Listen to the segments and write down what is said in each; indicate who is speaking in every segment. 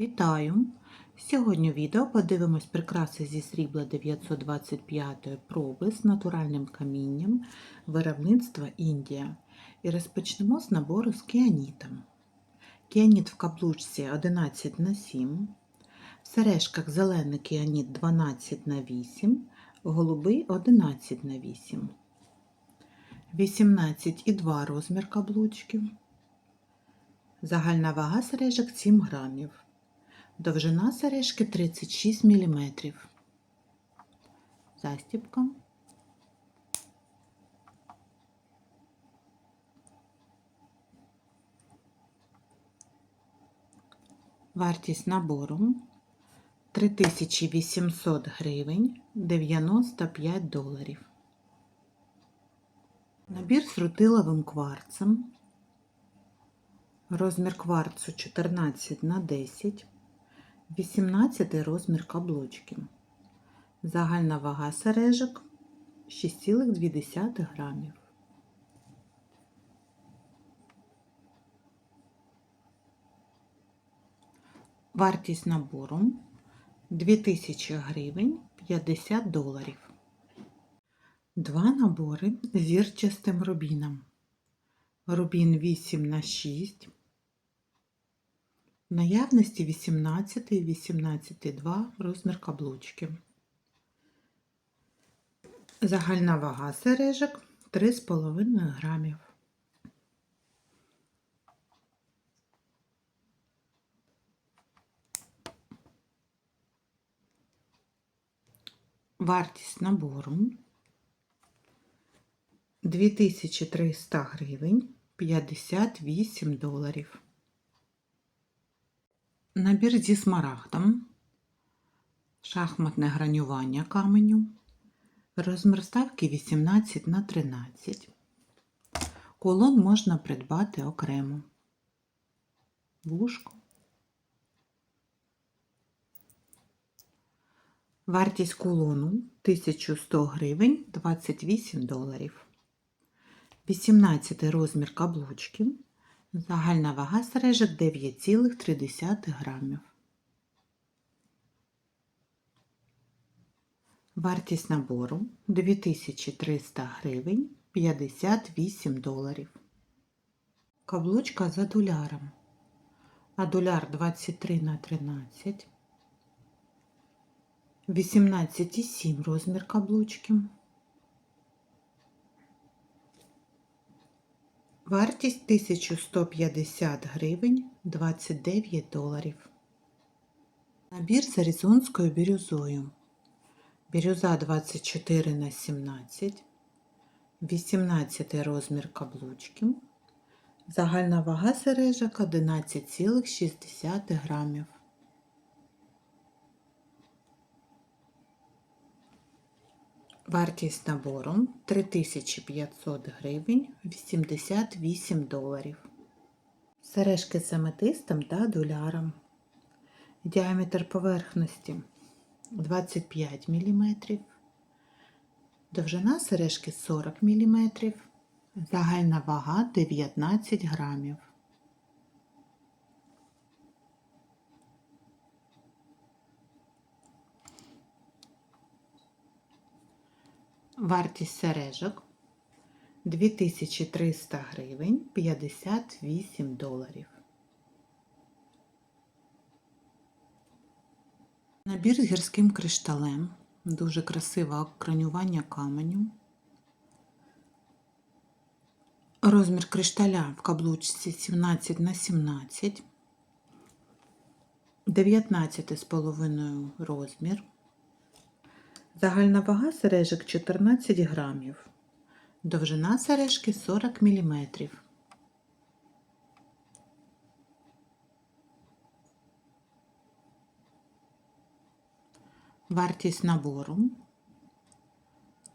Speaker 1: Вітаю! Сьогодні в відео подивимось прикраси зі срібла 925 проби з натуральним камінням виробництва Індія. І розпочнемо з набору з кіанітом. Кіаніт в каблучці 11 на 7 в сережках зелений кіаніт 12 на 8 голубий 11 на 8 18,2 розмір каблучки. Загальна вага сережок 7 грамів. Довжина сережки 36 мм. Застібка. Вартість набору 3800 гривень 95 доларів. Набір з рутиловим кварцем. Розмір кварцу 14 на 10, 18 розмір каблучки. Загальна вага сережок 6,2 грамів. Вартість набору 2000 гривень 50 доларів. Два набори з зірчастим рубіном. Рубін 8 на 6 в наявності 18 і 18,2 розмір каблучки. Загальна вага сережок 3,5 грамів. Вартість набору 2300 гривень 58 доларів. Набір зі смарагдом, шахматне гранювання каменю, розмір ставки 18 на 13. Кулон можна придбати окремо. Вушко. Вартість кулону 1100 гривень 28 доларів. 18 розмір каблучки. Загальна вага сережок 9,3 грамів. Вартість набору 2300 гривень 58 доларів. Каблучка за дуляром. А дуляр 23 на 13. 18,7 розмір каблучки. Вартість 1150 гривень 29 доларів. Набір з аризонською бірюзою. Бірюза 24 на 17, 18 розмір каблучки. Загальна вага сережок 11,6 грамів. Вартість набору 3500 гривень 88 доларів. Сережки з аметистом та доляром. Діаметр поверхності 25 мм. Довжина сережки 40 мм. Загальна вага 19 грамів. Вартість сережок 2300 гривень 58 доларів. Набір з гірським кришталем. Дуже красиве окранювання каменю. Розмір кришталя в каблучці 17 на 17, 19,5 розмір. Загальна вага сережок 14 грамів. Довжина сережки 40 мм. Вартість набору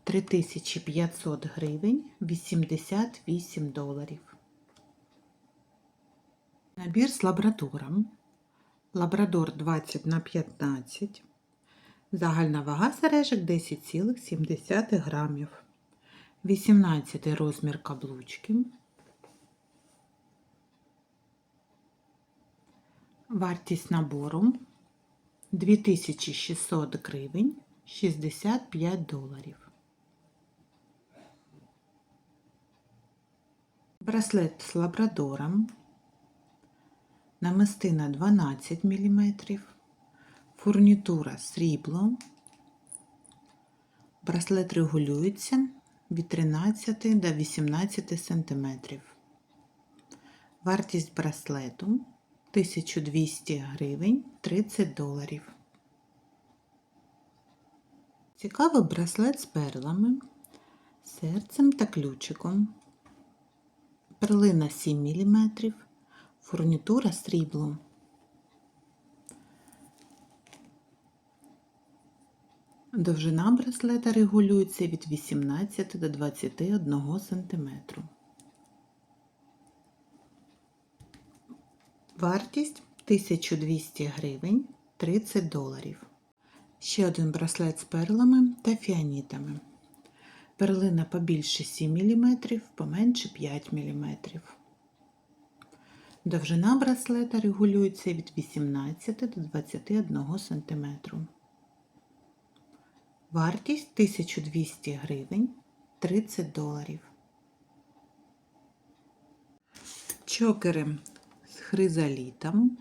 Speaker 1: 3500 гривень 88 доларів. Набір з лабрадором. Лабрадор 20 на 15. Загальна вага сережок 10,7 грамів. 18 розмір каблучки. Вартість набору 2600 гривень 65 доларів. Браслет з лабрадором. Намистина 12 мм. Фурнітура срібло. Браслет регулюється від 13 до 18 см. Вартість браслету 1200 гривень 30 доларів. Цікавий браслет з перлами, серцем та ключиком. Перлина 7 мм, фурнітура сріблом. Довжина браслета регулюється від 18 до 21 см. Вартість 1200 гривень 30 доларів. Ще один браслет з перлами та фіанітами. Перлина побільше 7 мм, поменше 5 мм. Довжина браслета регулюється від 18 до 21 см. Вартість 1200 гривень 30 доларів. Чокери з хризалітом,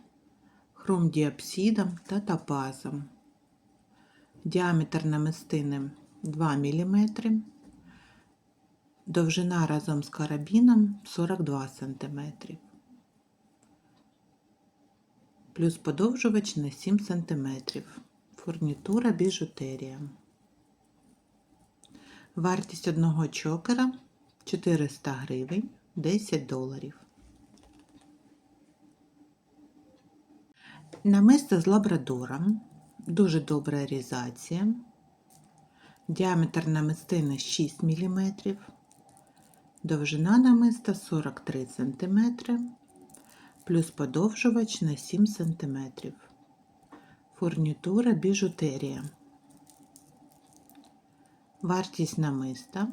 Speaker 1: хромдіапсидом та топазом. Діаметр намистини 2 мм. Довжина разом з карабіном 42 см. Плюс подовжувач на 7 см. Фурнітура біжутерія. Вартість одного чокера 400 гривень 10 доларів. Намисто з лабрадором. Дуже добра різація. Діаметр намистини 6 мм. Довжина намиста 43 см. Плюс подовжувач на 7 см. Фурнітура біжутерія. Вартість намиста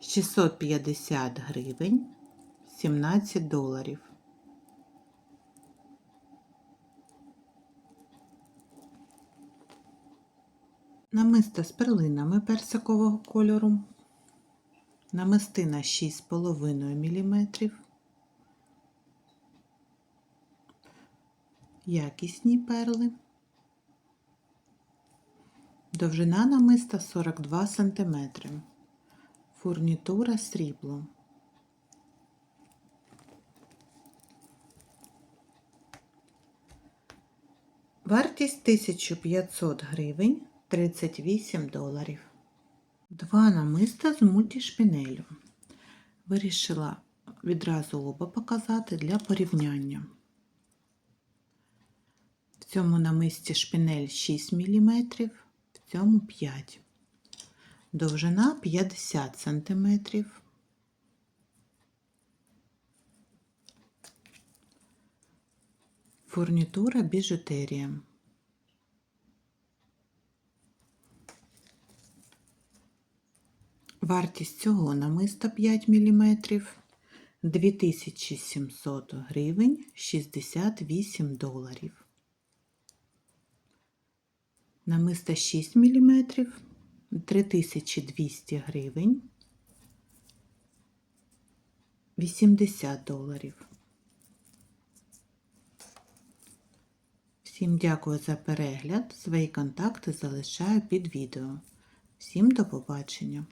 Speaker 1: 650 гривень 17 доларів. Намиста з перлинами персикового кольору. Намистина 6,5 мм. Якісні перли. Довжина намиста 42 см. Фурнітура срібло. Вартість 1500 гривень 38 доларів. Два намиста з мультішпінелю. Вирішила відразу оба показати для порівняння. В цьому намисті шпінель 6 мм, цьому 5 Довжина 50 см. Фурнітура біжутерія. Вартість цього намиста 5 мм 2700 гривень 68 доларів. Намиста 6 мм 3200 гривень 80 доларів. Всім дякую за перегляд. Свої контакти залишаю під відео. Всім до побачення!